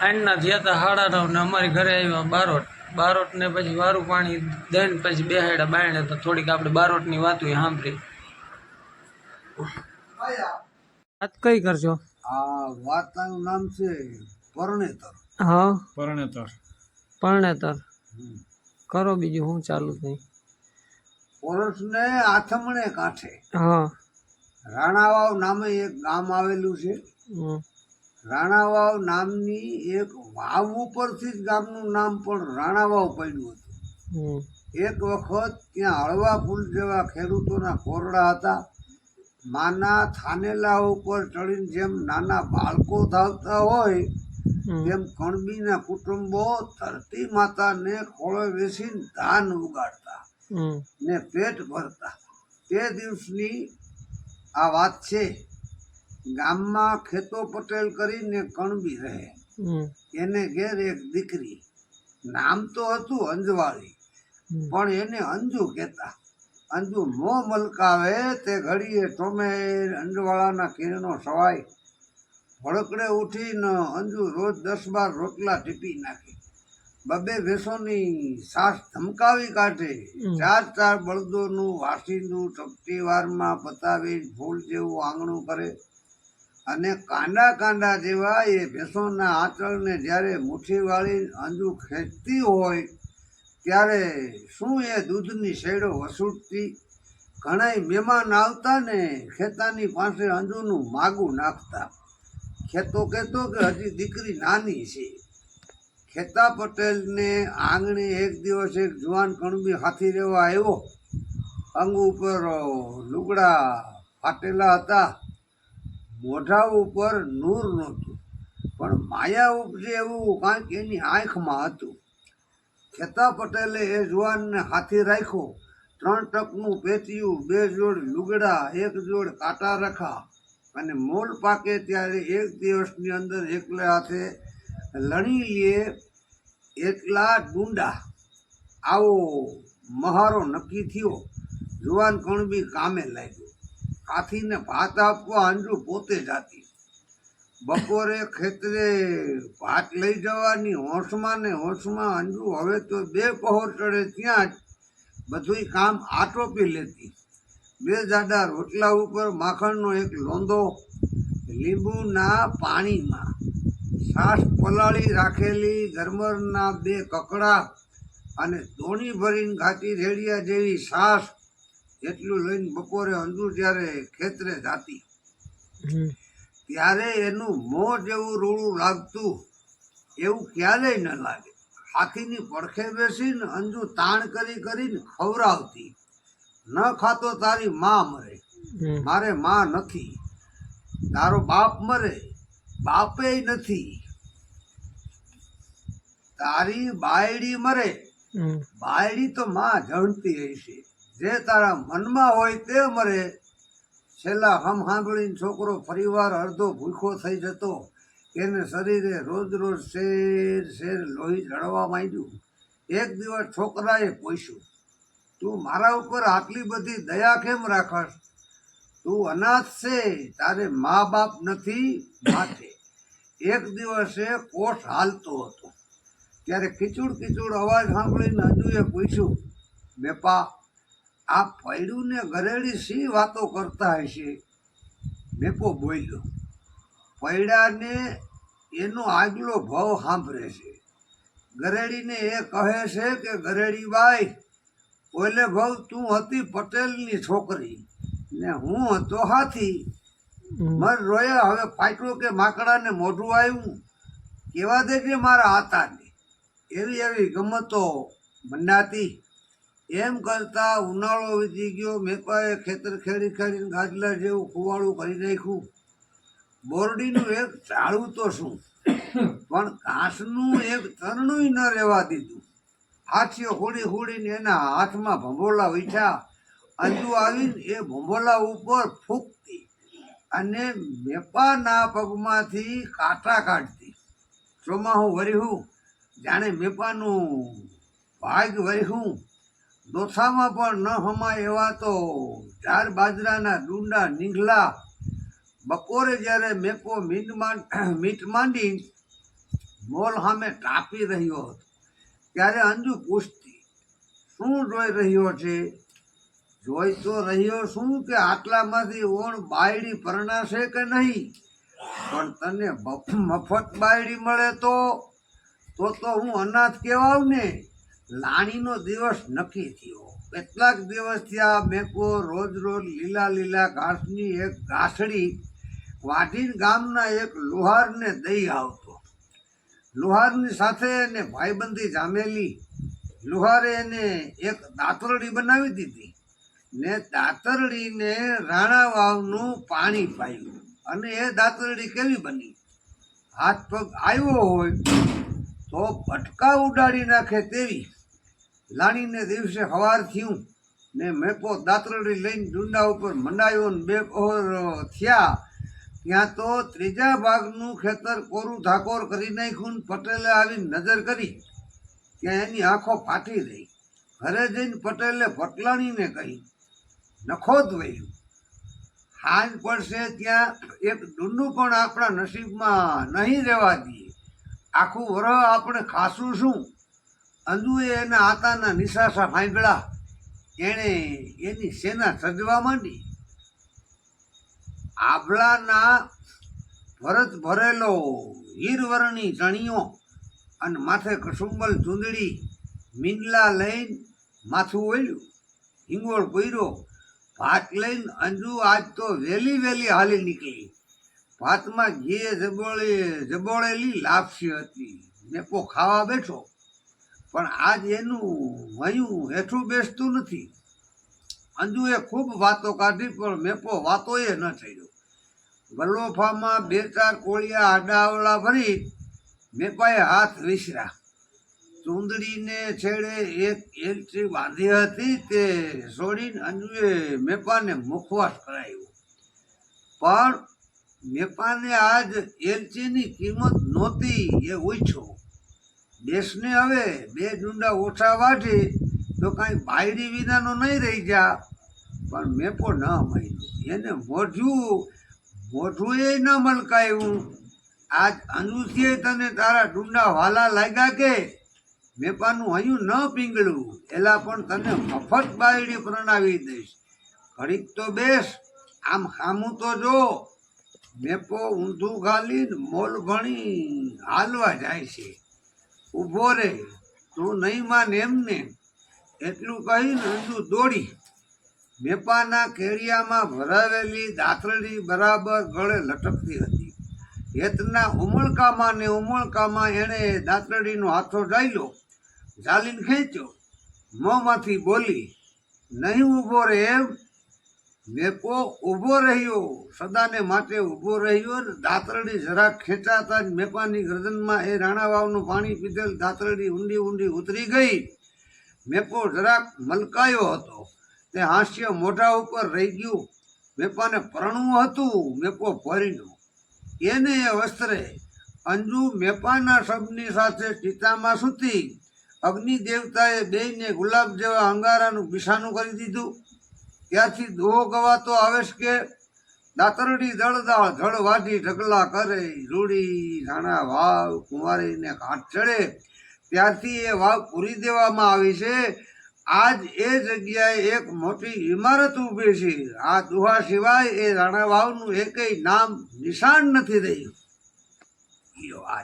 સાંજના થયા હતા સાડા નવ ને અમારી ઘરે આવ્યા બારોટ. બારોટ ને પછી વારું પાણી દઈને પછી બેહાડ્યા બાયણે તો થોડીક આપણે બારોટની વાતો સાંભળી. વાત કઈ કરજો? આ વાર્તાનું નામ છે પરણેતર. હા. પરણેતર. પરણેતર. કરો બીજું શું ચાલુ થઈ. પોરસને આથમણે કાંઠે. હા. રાણાવાવ નામે એક ગામ આવેલું છે. રાણાવાવ નામની એક વાવ ઉપરથી જ ગામનું નામ પણ રાણાવાવ પડ્યું હતું. એક વખત ત્યાં હળવા ફૂલ જેવા ખેડૂતોના કોરડા હતા. માના થાનેલા ઉપર ચડીને જેમ નાના બાળકો ધાવતા હોય તેમ કણબીના કુટુંબો ધરતી માતાને ખોળે બેસીને ધાન ઉગાડતા ને પેટ ભરતા. તે દિવસની આ વાત છે. ગામમાં ખેતો પટેલ કરીને કણબી રહે. એને ઘેર એક દીકરી. નામ તો હતું અંજવાળી પણ એને અંજુ કહેતા. અંજુ મો મલકાવે તે ઘડીએ ટોમે અંજવાળાના કિરણો સવાય. ભડકડે ઉઠીને અંજુ રોજ દસ બાર રોટલા ટીપી નાખે. બબે ભેંસોની સાસ ધમકાવી કાઢે. ચાર ચાર બળદોનું વાસીનું ચપટી વારમાં પતાવી ફૂલ જેવું આંગણું કરે. અને કાંડા કાંડા જેવા એ ભેંસોના આંચળને જ્યારે મુઠ્ઠી વાળી અંજુ ખેંચતી હોય, ત્યારે શું એ દૂધની શેડો વસૂટતી? ઘણાય મહેમાન આવતા ને ખેતાની પાસે અંજુનું માગું નાખતા. ખેતો કહેતો કે હજી દીકરી નાની છે. ખેતા પટેલને આંગણે એક દિવસ એક જુવાન કણબી હાથી રહેવા આવ્યો. અંગ ઉપર લુગડા ફાટેલા હતા. મોઢા ઉપર નૂર નહોતું. પણ માયા ઉપજે એવું કાંઈક એની આંખમાં હતું. ખેતા પટેલે એ જુવાનને હાથી રાખ્યો. ત્રણ ટકનું પેટીયું, બે જોડ લુગડા, એક જોડ કાંટા રખા અને મોલ પાકે ત્યારે એક દિવસની અંદર એકલે હાથે લણી લે એટલા ડુંડા. આવો મહારો નક્કી થયો. જુવાન કણબી કામે લાગ્યો. હાથીને ભાત આપવા અંજુ પોતે જાતી. બપોરે ખેતરે ભાત લઈ જવાની હોંશમાં ને હોંશમાં અંજુ હવે તો બે પહોર ચડે ત્યાં જ બધુંય કામ આટોપી લેતી. બે જાડા રોટલા ઉપર માખણનો એક લોંદો, લીંબુના પાણીમાં છાશ પલાળી રાખેલી ગરમરના બે કકડા અને દોણી ભરીને ઘાટી રેડિયા જેવી છાશ એટલું લઈને બપોરે અંજુ જ્યારે ખેતરે જાતી ત્યારે એનું મોં જેવું રૂળું લાગતું એવું ક્યારેય ન લાગે. હાથીની પડખે બેસીને અંજુ તાણ કરી કરીને ખવરાવતી ન ખાતો તારી માં મરે. મારે માં નથી. તારો બાપ મરે બાપે નથી. તારી બાયડી મરે. બાયડી તો માં જણતી હશે. જે તારા મનમાં હોય તે મરે. છેલ્લા હમ સાંભળીને છોકરો ફરીવાર અડધો ભૂખો થઈ જતો. એને શરીરે રોજ રોજ શેર શેર લોહી ચડવા માંડ્યું. એક દિવસ છોકરાએ પૂછ્યું, તું મારા ઉપર આટલી બધી દયા કેમ રાખશ? તું અનાથ છે, તારે મા બાપ નથી માથે એક દિવસે કોષ હાલતો હતો. ત્યારે ખીચુડ ખીચુડ અવાજ સાંભળીને અંજુએ પૂછ્યું, બેપા આ પૈડું ને ગરેડી શી વાતો કરતા હશે? મેપો બોલ્યો. પૈડાને એનો આગલો ભાવ સાંભળે છે. ગરેડીને એ કહે છે કે ગરેડી બાઈ ઓલે ભાવ તું હતી પટેલની છોકરી ને હું હતો હાથી. મર રોયા હવે પાટલો કે માકડાને મોઢું આવ્યું કેવા દેજે મારા હાથાને? એવી એવી ગમતો મનાતી એમ કરતા ઉનાળો વીતી ગયો. મેપાએ ખેતર ખેડી ખેડીને ગાજલા જેવું કુવાળું કરી નાખ્યું. બોરડીનું એક ઝાડું તો શું? પણ ઘાસનું એક તરણું ન રહેવા દીધું. હાથીઓ હોડી હોડીને એના હાથમાં ભંભોલા વીઠા અંજુ આવીને એ ભંભોલા ઉપર ફૂંકતી અને મેપાના પગમાંથી કાંટા કાઢતી. ચોમાહું વર્યું જાણે મેપાનું ભાગ વરિહું. દોસામાં પણ ન હમાય એવા તો ચાર બાજરાના ડુંડા નીંગલા. બપોરે જ્યારે મેપો મીટ મીટ માંડી, મોલ સામે ટાપી રહ્યો હતો. ત્યારે અંજુ પૂછતી, શું જોઈ રહ્યો છે? જોઈ તો રહ્યો શું કે આટલામાંથી ઓણ બાયડી પરણાશે કે નહીં? પણ તને મફત બાયડી મળે તો? તો તો હું અનાથ કહેવાવ ને. લાણીનો દિવસ નક્કી થયો. કેટલાક દિવસ આ મેકો રોજ રોજ લીલા લીલા ઘાસની એક ઘાસડી વાઢીન ગામના એક લુહારને દઈ આવતો. લુહારની સાથે એને ભાઈબંધી જામેલી. લુહારે એને એક દાતરડી બનાવી દીધી ને દાતરડીને રાણા વાવનું પાણી પાયું અને એ દાતરડી કેવી બની? હાથ પગ આવ્યો હોય તો ભટકા ઉડાડી નાખે તેવી લાણીને દિવસે હવાર થયું ને મેપો દાતરડી લઈને ડુંડા ઉપર મંડાયો ને બે પહોર થયા. ત્યાં તો ત્રીજા ભાગનું ખેતર કોરું ધાકોર કરી નાખ્યું પટેલે આવી નજર કરી. ત્યાં એની આંખો ફાટી રહી. ઘરે જઈને પટેલે પટલાણીને કહી નખો વહ્યું હાજ પડશે ત્યાં એક ડુંડું પણ આપણા નસીબમાં નહીં રહેવા દઈએ. આખું વરહ આપણે ખાશું શું અંજુએ એના આતાના નિશાસા ફાંગળા એણે એની સેના સજવા માંડી. આભલાના ભરત ભરેલો હીરવર્ણી ચણિયો અને માથે કસુંબલ ચૂંદડી મીંડલા લઈને માથું ઓળ્યું હિંગોળ પૈરો, ભાત લઈને અંજુ આજ તો વહેલી વહેલી હાલી નીકળી. ભાતમાં ઘીએ જબોળે જબોળેલી લાપસી હતી. નેપો ખાવા બેઠો. પણ આજ એનું વયું હેઠું બેસતું નથી. અંજુએ ખૂબ વાતો કાઢી, પણ મેપો વાતોએ ન થયો. ગલોફામાં બે ચાર કોળિયા આડાવડા ભરી મેપાએ હાથ વિસરા ચૂંદડીને છેડે એક એલચી બાંધી હતી તે છોડીને અંજુએ મેપાને મુખવાસ કરાયો. પણ મેપાને આજ એલચીની કિંમત નહોતી એ ઓછો દેશને હવે બે ડુંડા ઓછા વાઢી તો કાંઈ બાયડી વિનાનો નહીં રહી જા. પણ મેપો ન માન્યું. એને મોઢું મોઢું એ ન મલકાયું. આજ અનુસીએ તને તારા ડુંડા વાલા લાગ્યા કે? મેપાનું હયું ન પીંગળું. એલા પણ તને મફત બાયડી પ્રણાવી દઈશ. ઘડીક તો બેસ. આમ સામું તો જો. મેપો ઊંધું ગાલી મોલ ભણી હાલવા જાય છે. ઊભો રે તું નહીં માન એમને. એટલું કહીને અંજુ દોડી. મેપાના કેળિયામાં ભરાવેલી દાતરડી બરાબર ગળે લટકતી હતી. હેતના ઉમળકામાં ને ઉમળકામાં એણે દાતરડીનો હાથો ડાયલો ઝાલીને ખેંચ્યો. મોંમાંથી બોલી, નહીં ઊભો રે એમ. મેપો ઊભો રહ્યો, સદાને માટે ઊભો રહ્યો ને દાતરડી જરાક ખેંચાતા જ મેપાની ગરદનમાં એ રાણા વાવનું પાણી પીધેલ દાતરડી ઊંડી ઊંડી ઉતરી ગઈ. મેપો જરાક મલકાયો હતો. તે હાસ્ય મોઢા ઉપર રહી ગયું. મેપાને પરણવું હતું. મેપો ભરીનો એને એ વસ્ત્રે અંજુ મેપાના શબ્દની સાથે ચિતામાં સૂતી. અગ્નિ દેવતાએ બેયને ગુલાબ જેવા અંગારાનું બિસાનું કરી દીધું. ત્યારથી ધોવો ગવાતો આવેશ કે દાતરડી દળદાળ ધડ વાઢી ઢગલા કરે, રૂડી રાણા વાવ કુંવારીને ઘાટ ચડે. ત્યારથી એ વાવ પૂરી દેવામાં આવી છે. આજ એ જગ્યાએ એક મોટી ઇમારત ઊભી છે. આ દુહા સિવાય એ રાણા વાવનું એકેય નામ નિશાન નથી રહ્યું. આ